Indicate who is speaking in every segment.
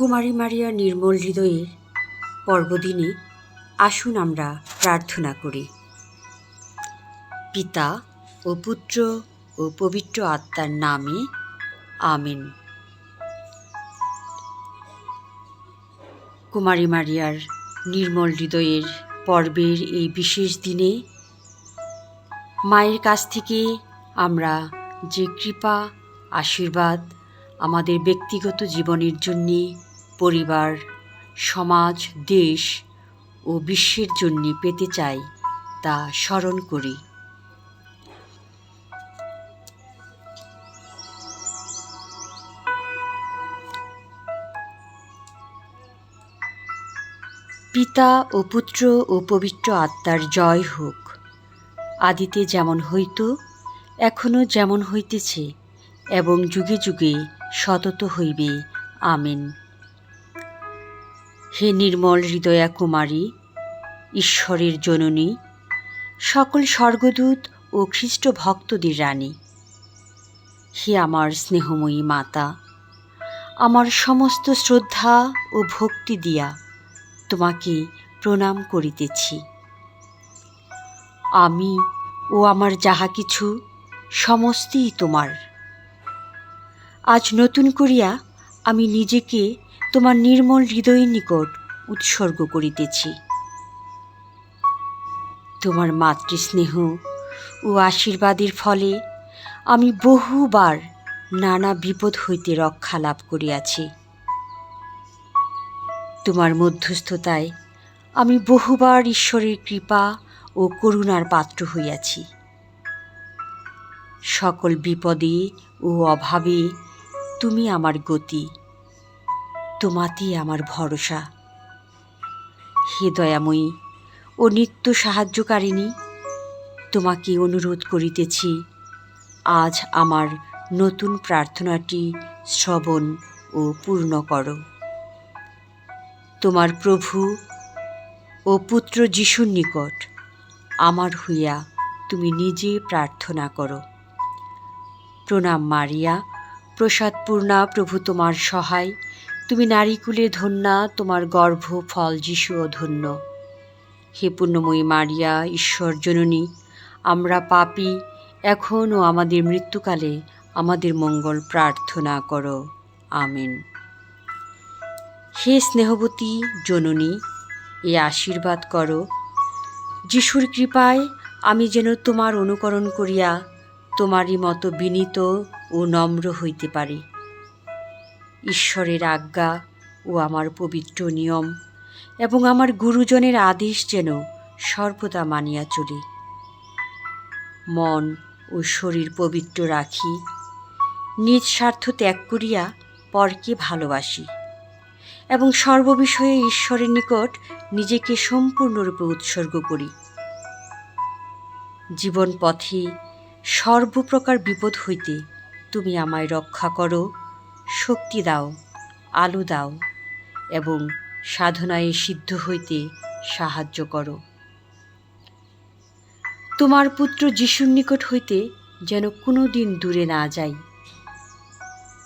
Speaker 1: কুমারী মারিয়া নির্মল হৃদয়ের পর্বদিনে আসুন আমরা প্রার্থনা করি। পিতা ও পুত্র ও পবিত্র আত্মার নামে আমিন। কুমারী মারিয়ার নির্মল হৃদয়ের পর্বের এই বিশেষ দিনে মায়ের কাছ থেকে আমরা যে কৃপা, আশীর্বাদ আমাদের ব্যক্তিগত জীবনের জন্যে পরিবার, সমাজ, দেশ ও বিশ্বের জন্য পেতে চাই তা স্মরণ করি। পিতা ও পুত্র ও পবিত্র আত্মার জয় হোক। আদিতে যেমন হইত, এখনও যেমন হইতেছে এবং যুগে যুগে সতত হইবে। আমেন। হে নির্মল হৃদয়া কুমারী ঈশ্বরের জননী, সকল স্বর্গদূত ও খ্রিস্ট ভক্তদের রানী। হে আমার স্নেহময়ী মাতা, আমার সমস্ত শ্রদ্ধা ও ভক্তি দিয়া তোমাকে প্রণাম করিতেছি। আমি ও আমার যাহা কিছু, সমস্তই তোমার। আজ নতুন করিয়া আমি নিজেকে তোমার নির্মল হৃদয়ের নিকট উৎসর্গ করিতেছি। তোমার মাতৃস্নেহ ও আশীর্বাদের ফলে আমি বহুবার নানা বিপদ হইতে রক্ষা লাভ করিয়াছি। তোমার মধ্যস্থতায় আমি বহুবার ঈশ্বরের কৃপা ও করুণার পাত্র হইয়াছি। সকল বিপদে ও অভাবে তুমি আমার গতি তোমাতেই আমার ভরসা। হে দয়াময়ী, ও নিত্য সাহায্যকারিণী, তোমাকে অনুরোধ করিতেছি, আজ আমার নতুন প্রার্থনাটি শ্রবণ ও পূর্ণ করো। তোমার প্রভু ও পুত্র যিশুর নিকট আমার হইয়া তুমি নিজে প্রার্থনা করো। প্রণাম মারিয়া প্রসাদপূর্ণা প্রভু তোমার সহায় তুমি নারীকুলে ধন্যা, তোমার গর্ভ ফল যিশুও ধন্য। হে পুণ্যময়ী মারিয়া, ঈশ্বর জননী, আমরা পাপি, এখন ও আমাদের মৃত্যুকালে আমাদের মঙ্গল প্রার্থনা করো। আমিন। হে স্নেহবতী জননী, এ আশীর্বাদ করো। যিশুর কৃপায় আমি যেন তোমার অনুকরণ করিয়া তোমারই মতো বিনীত ও নম্র হইতে পারি। ঈশ্বরের আজ্ঞা ও আমার পবিত্র নিয়ম এবং আমার গুরুজনের আদেশ যেন সর্বদা মানিয়া চলি। মন ও শরীর পবিত্র রাখি, নিজ স্বার্থ ত্যাগ করিয়া পরকে ভালোবাসি এবং সর্ববিষয়ে ঈশ্বরের নিকট নিজেকে সম্পূর্ণরূপে উৎসর্গ করি। জীবন পথে সর্বপ্রকার বিপদ হইতে তুমি আমায় রক্ষা করো শক্তি দাও, আলো দাও এবং সাধনায় সিদ্ধ হইতে সাহায্য করো। তোমার পুত্র যিশুর নিকট হইতে যেন কোনো দিন দূরে না যাই।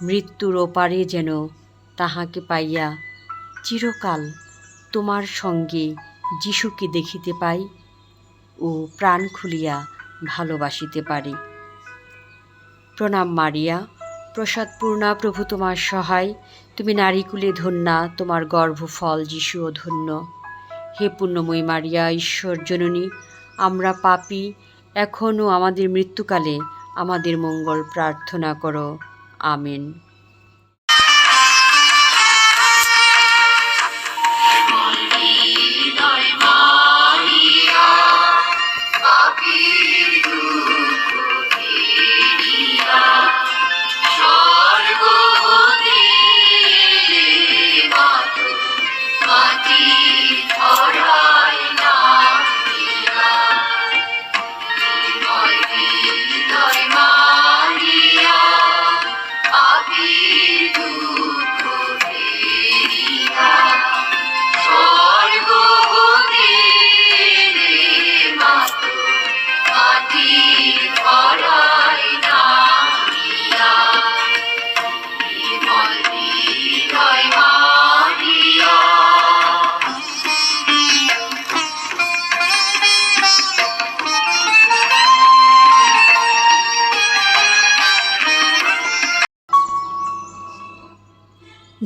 Speaker 1: মৃত্যুর ওপারে যেন তাহাকে পাইয়া চিরকাল তোমার সঙ্গে যিশুকে দেখিতে পাই ও প্রাণ খুলিয়া ভালোবাসিতে পারি। প্রণাম মারিয়া। প্রসাদপূর্ণা প্রভু তোমার সহায়। তুমি নারীকুলে ধন্যা, তোমার গর্ভ গর্ভফল ও ধন্য। হে পুণ্যময়ী মারিয়া, ঈশ্বর জননী, আমরা পাপি এখনও আমাদের মৃত্যুকালে আমাদের মঙ্গল প্রার্থনা করো। আমেন।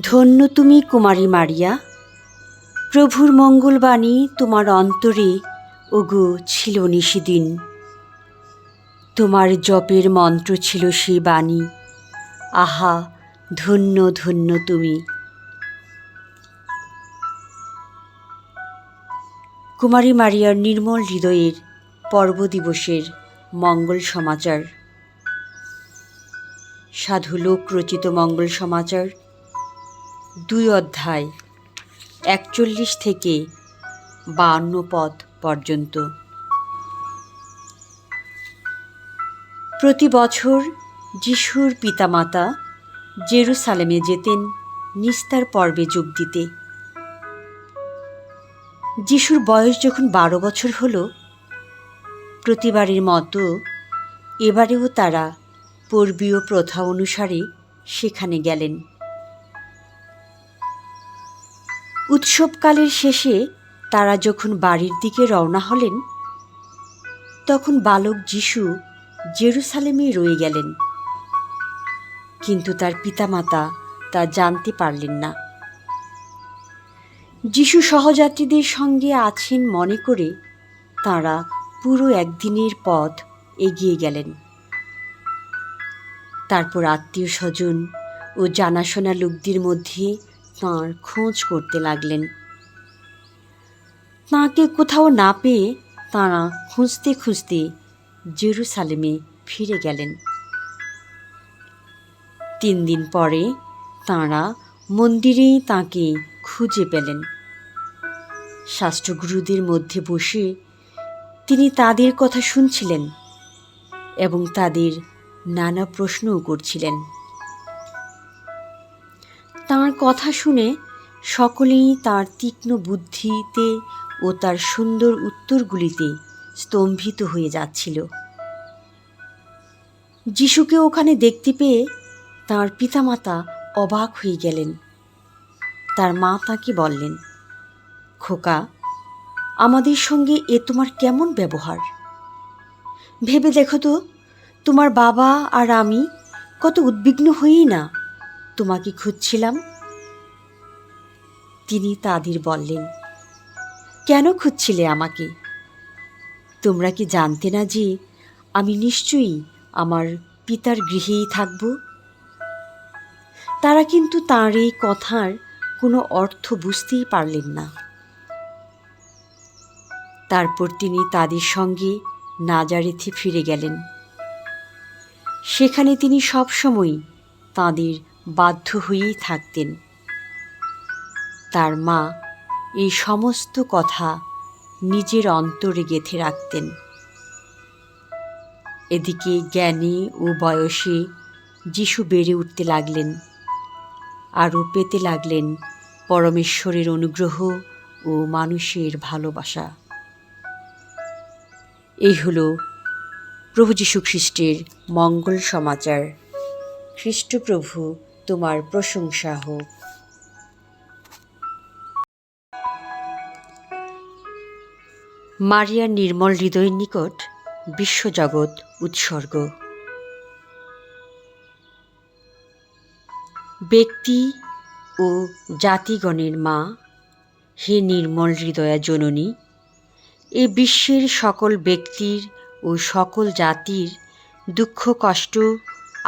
Speaker 1: ধন্য তুমি, কুমারী মারিয়া। প্রভুর মঙ্গলবাণী তোমার অন্তরে ওগো ছিল নিশিদিন। তোমার জপের মন্ত্র ছিল সে বাণী। আহা, ধন্য ধন্য তুমি। কুমারী মারিয়ার নির্মল হৃদয়ের পর্ব দিবসের মঙ্গল সমাচার। সাধু লোক রচিত মঙ্গল সমাচার দুই অধ্যায়, একচল্লিশ থেকে বাহান্ন পদ পর্যন্ত। প্রতি বছর যিশুর পিতামাতা জেরুসালেমে যেতেন নিস্তার পর্বে যোগ দিতে। যিশুর বয়স যখন বারো বছর হলো, প্রতিবারের মতো এবারেও তারা পূর্বীয় প্রথা অনুসারে সেখানে গেলেন। উৎসবকালের শেষে তারা যখন বাড়ির দিকে রওনা হলেন, তখন বালক যিশু জেরুসালেমে রয়ে গেলেন। কিন্তু তার পিতামাতা তা জানতে পারলেন না। যিশু সহযাত্রীদের সঙ্গে আছেন মনে করে তাঁরা পুরো একদিনের পথ এগিয়ে গেলেন। তারপর আত্মীয় স্বজন ও জানাশোনা লোকদের মধ্যে তাঁর খোঁজ করতে লাগলেন। তাঁকে কোথাও না পেয়ে তাঁরা খুঁজতে খুঁজতে জেরুসালেমে ফিরে গেলেন। তিন দিন পরে তাঁরা মন্দিরেই তাঁকে খুঁজে পেলেন। শাস্ত্রগুরুদের মধ্যে বসে তিনি তাদের কথা শুনছিলেন এবং তাদের নানা প্রশ্নও করছিলেন। তাঁর কথা শুনে সকলেই তার তীক্ষ্ণ বুদ্ধিতে ও তার সুন্দর উত্তরগুলিতে স্তম্ভিত হয়ে যাচ্ছিল। যিশুকে ওখানে দেখতে পেয়ে তাঁর পিতামাতা অবাক হয়ে গেলেন। তার মা তাকে বললেন, খোকা, আমাদের সঙ্গে এ তোমার কেমন ব্যবহার? ভেবে দেখো তো, তোমার বাবা আর আমি কত উদ্বিগ্ন হয়েই না তোমাকে খুঁজছিলাম? তিনি তাদের বললেন, কেন খুঁজছিলে আমাকে? তোমরা কি জানতে না যে আমি নিশ্চয়ই আমার পিতার গৃহেই থাকব? তারা কিন্তু তাঁর এই কথার কোনো অর্থ বুঝতেই পারলেন না। তারপর তিনি তাদের সঙ্গে নাজারেথে ফিরে গেলেন। সেখানে তিনি সবসময় তাঁদের বাধ্য হয়েই থাকতেন। তার মা এই সমস্ত কথা নিজের অন্তরে গেঁথে রাখতেন। এদিকে জ্ঞানী ও বয়সে যিশু বেড়ে উঠতে লাগলেন, আরও পেতে লাগলেন পরমেশ্বরের অনুগ্রহ ও মানুষের ভালোবাসা। এই হলো প্রভু যীশু খ্রিস্টের মঙ্গল সমাচার। খ্রিস্টপ্রভু তোমার প্রশংসা হোক। মারিয়ার নির্মল হৃদয়ের নিকট বিশ্বজগৎ উৎসর্গ। ব্যক্তি ও জাতিগণের মা, হে নির্মল হৃদয়া জননী, এ বিশ্বের সকল ব্যক্তির ও সকল জাতির দুঃখ, কষ্ট,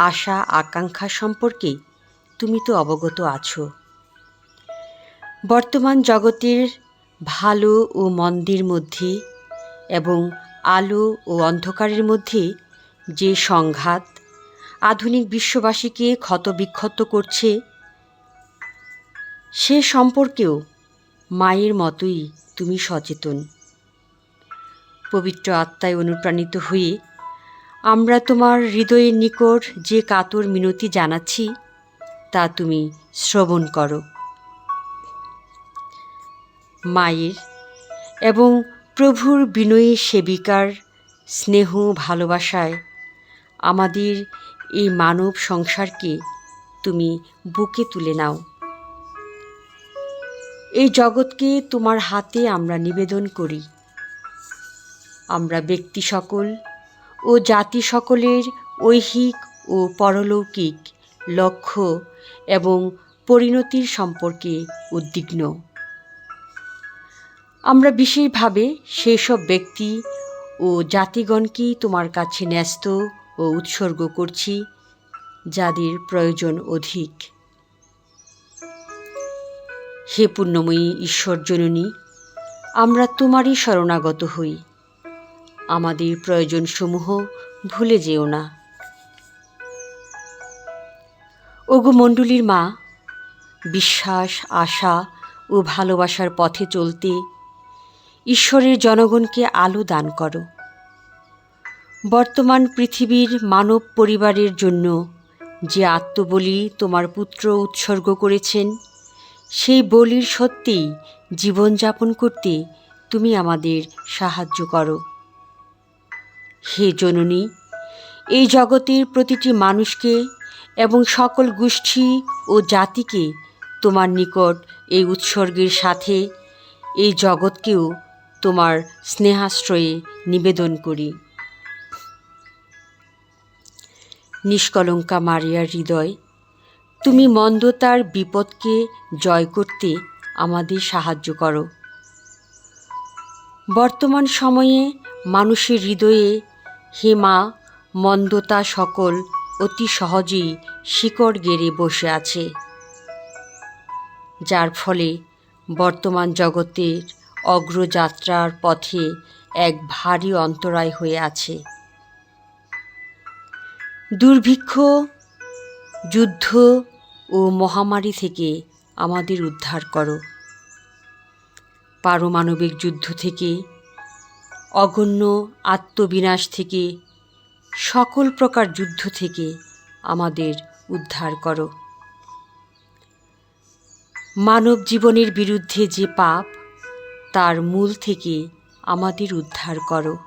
Speaker 1: আশা, আকাঙ্ক্ষা সম্পর্কে তুমি তো অবগত আছো। বর্তমান জগতের ভালো ও মন্দির মধ্যে এবং আলো ও অন্ধকারের মধ্যে যে সংঘাত আধুনিক বিশ্ববাসীকে ক্ষতবিক্ষত করছে, সে সম্পর্কেও মায়ের মতোই তুমি সচেতন। পবিত্র আত্মায় অনুপ্রাণিত হয়ে আমরা তোমার হৃদয়ের নিকট যে কাতর মিনতি জানাচ্ছি তা তুমি শ্রবণ করো। মায়ের এবং প্রভুর বিনয়ী সেবিকার স্নেহ ভালোবাসায় আমাদের এই মানব সংসারকে তুমি বুকে তুলে নাও। এই জগৎকে তোমার হাতে আমরা নিবেদন করি। আমরা ব্যক্তি সকল ও জাতি সকলের ঐহিক ও পরলৌকিক লক্ষ্য এবং পরিণতির সম্পর্কে উদ্বিগ্ন। আমরা বিশেষভাবে সেই সব ব্যক্তি ও জাতিগণকেই তোমার কাছে ন্যস্ত ও উৎসর্গ করছি, যাদের প্রয়োজন অধিক। হে পুণ্যময়ী ঈশ্বর জননী, আমরা তোমারই শরণাগত হই। আমাদের প্রয়োজনসমূহ ভুলে যেও না। ওগো মণ্ডলীর মা, বিশ্বাস, আশা ও ভালোবাসার পথে চলতে ঈশ্বরের জনগণকে আলো দান করো। বর্তমান পৃথিবীর মানব পরিবারের জন্য যে আত্মবলি তোমার পুত্র উৎসর্গ করেছেন, সেই বলির সত্যিই জীবনযাপন করতে তুমি আমাদের সাহায্য করো। হে জননী, এই জগতের প্রতিটি মানুষকে এবং সকল গোষ্ঠী ও জাতিকে তোমার নিকট এই উৎসর্গের সাথে এই জগৎকেও তোমার স্নেহাশ্রয়ে নিবেদন করি। নিষ্কলঙ্কা মারিয়ার হৃদয়, তুমি মন্দতার বিপদকে জয় করতে আমাদের সাহায্য করো। বর্তমান সময়ে মানুষের হৃদয়ে হেমা মন্দতা সকল অতি সহজেই শিকড় গেড়ে বসে আছে। যার ফলে বর্তমান জগতের অগ্রযাত্রার পথে এক ভারী অন্তরায় হয়ে আছে। দুর্ভিক্ষ, যুদ্ধ ও মহামারী থেকে আমাদের উদ্ধার করো। পারমাণবিক যুদ্ধ থেকে, অগণ্য আত্মবিনাশ থেকে সকল প্রকার যুদ্ধ থেকে আমাদের উদ্ধার করো। মানব জীবনের বিরুদ্ধে যে পাপ, তার মূল থেকে আমাদের উদ্ধার করো।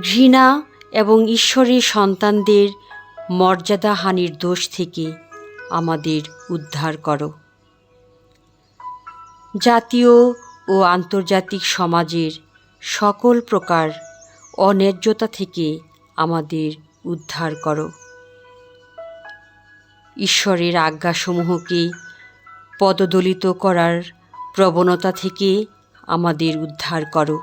Speaker 1: ঘৃণা এবং ঈশ্বরের সন্তানদের মর্যাদাহানির দোষ থেকে আমাদের উদ্ধার করো। জাতীয় ও আন্তর্জাতিক সমাজের সকল প্রকার অন্যায্যতা থেকে আমাদের উদ্ধার করো। ঈশ্বরের আজ্ঞাসমূহকে পদদলিত করার প্রবণতা থেকে আমাদের উদ্ধার করো।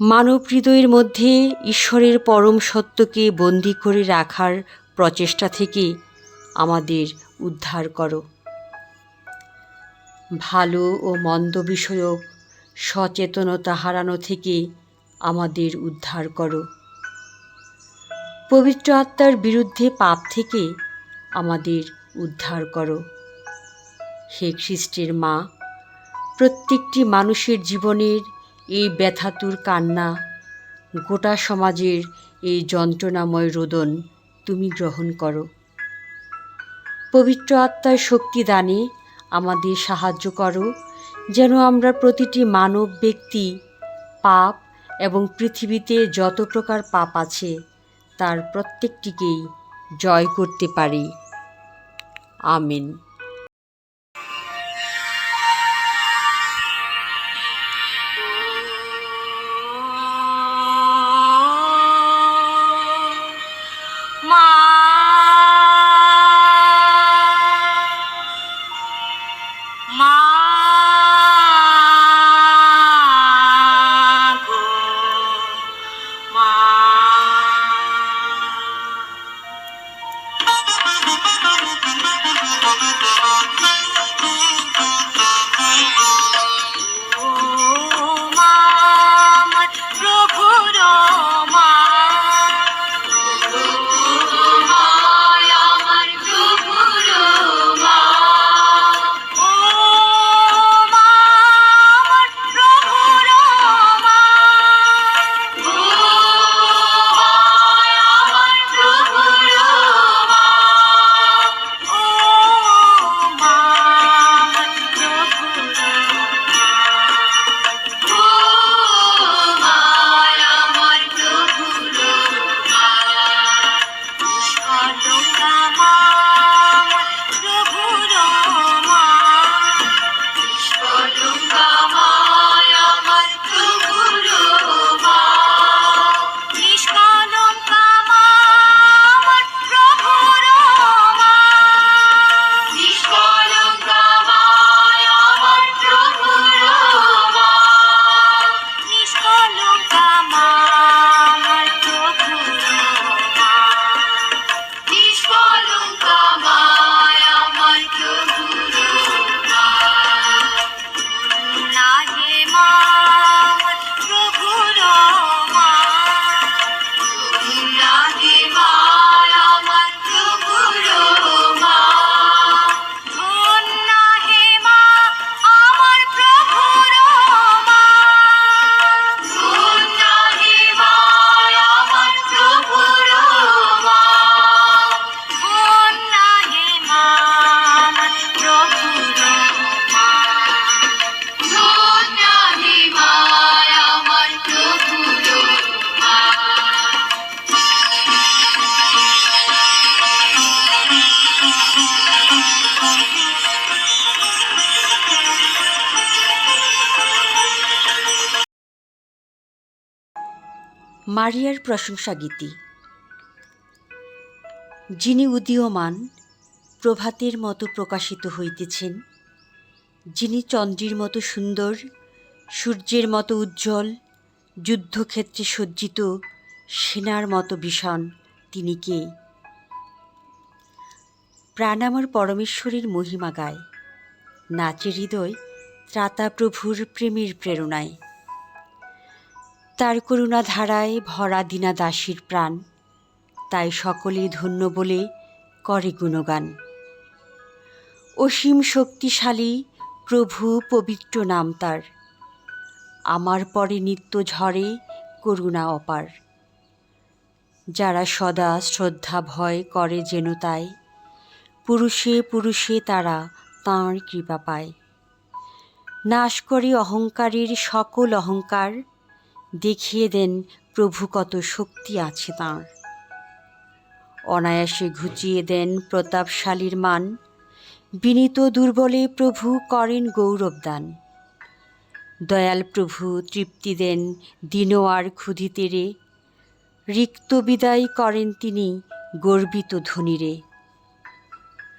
Speaker 1: মানব হৃদয়ের মধ্যে ঈশ্বরের পরম সত্যকে বন্দি করে রাখার প্রচেষ্টা থেকে আমাদের উদ্ধার করো। ভালো ও মন্দ বিষয়ক সচেতনতা হারানো থেকে আমাদের উদ্ধার করো। পবিত্র আত্মার বিরুদ্ধে পাপ থেকে আমাদের উদ্ধার করো। হে খ্রিস্টের মা, প্রত্যেকটি মানুষের জীবনের এই ব্যথাতুর কান্না, গোটা সমাজের এই যন্ত্রণাময় রোদন তুমি গ্রহণ করো। পবিত্র আত্মার শক্তি দানে আমাদের সাহায্য করো। যেন আমরা প্রতিটি মানব ব্যক্তি, পাপ এবং পৃথিবীতে যত প্রকার পাপ আছে, তার প্রত্যেকটিকেই জয় করতে পারি। আমিন।
Speaker 2: মা
Speaker 1: মারিয়ার প্রশংসা গীতি। যিনি উদীয়মান, প্রভাতের মতো প্রকাশিত হইতেছেন, যিনি চন্দ্রের মতো সুন্দর, সূর্যের মতো উজ্জ্বল, যুদ্ধক্ষেত্রে সজ্জিত, সেনার মতো ভীষণ তিনি কে? প্রাণ আমার পরমেশ্বরীর মহিমা গায় নাচে হৃদয় ত্রাতা প্রভুর প্রেমের প্রেরণায়। তার করুণা ধারায় ভরা দিনা দাসীর প্রাণ। তাই সকলে ধন্য বলে করে গুণগান। অসীম শক্তিশালী প্রভু পবিত্র নাম তার। আমার পরে নিত্য ঝরে করুণা অপার। যারা সদা শ্রদ্ধা ভয় করে যেন তাই, পুরুষে পুরুষে তারা তাঁর কৃপা পায়। নাশ করে অহংকারীর সকল অহংকার দেখিয়ে দেন প্রভু কত শক্তি আছে তাঁর। অনায়াসে ঘুচিয়ে দেন প্রতাপশালীর মান, বিনীত দুর্বলে প্রভু করেন গৌরবদান। দয়াল প্রভু তৃপ্তি দেন দিন দিনোয়ার ক্ষুধিতেরে রিক্ত বিদায় করেন তিনি গর্বিত ধনীরে।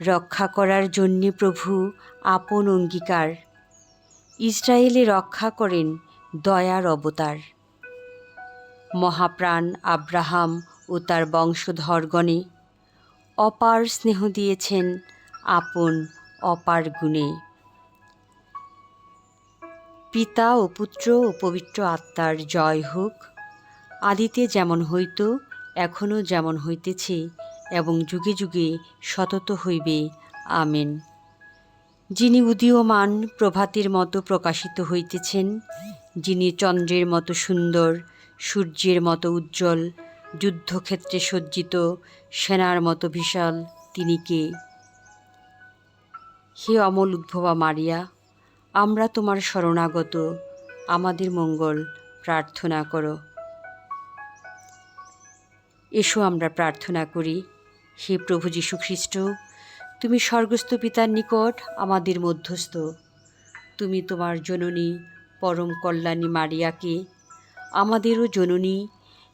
Speaker 1: রক্ষা করার জন্যে প্রভু আপন অঙ্গীকার, ইসরায়েলে রক্ষা করেন দয়ার অবতার। মহাপ্রাণ আব্রাহাম ও তার বংশধরগণে। অপার স্নেহ দিয়েছেন আপন অপার গুণে। পিতা ও পুত্র ও পবিত্র আত্মার জয় হোক। আদিতে যেমন হইত, এখনও যেমন হইতেছে এবং যুগে যুগে সতত হইবে। আমেন। যিনি উদীয়মান প্রভাতের মতো প্রকাশিত হইতেছেন, যিনি চন্দ্রের মতো সুন্দর সূর্যের মতো উজ্জ্বল, যুদ্ধক্ষেত্রে সজ্জিত, সেনার মতো বিশাল তিনি কে? হে অমল উদ্ভবা মারিয়া, আমরা তোমার শরণাগত, আমাদের মঙ্গল প্রার্থনা করো। এসো আমরা প্রার্থনা করি, হে প্রভু যীশু খ্রিস্ট তুমি স্বর্গস্থ পিতার নিকট আমাদের মধ্যস্থ। তুমি তোমার জননী পরম কল্যাণী মারিয়াকে আমাদেরও জননী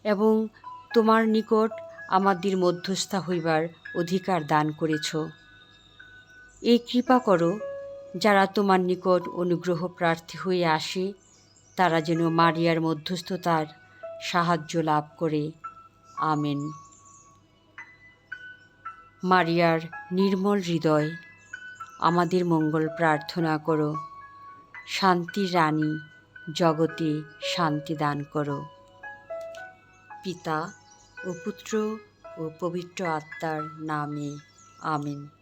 Speaker 1: এবং তোমার নিকট আমাদের মধ্যস্থা হইবার অধিকার দান করেছ। এই কৃপা করো, যারা তোমার নিকট অনুগ্রহ প্রার্থী হয়ে আসে, তারা যেন মারিয়ার মধ্যস্থতার সাহায্য লাভ করে। আমেন। মারিয়ার নির্মল হৃদয়, আমাদের মঙ্গল প্রার্থনা করো। শান্তির রানী জগতে শান্তি দান করো। পিতা ও পুত্র ও পবিত্র আত্মার নামে আমেন।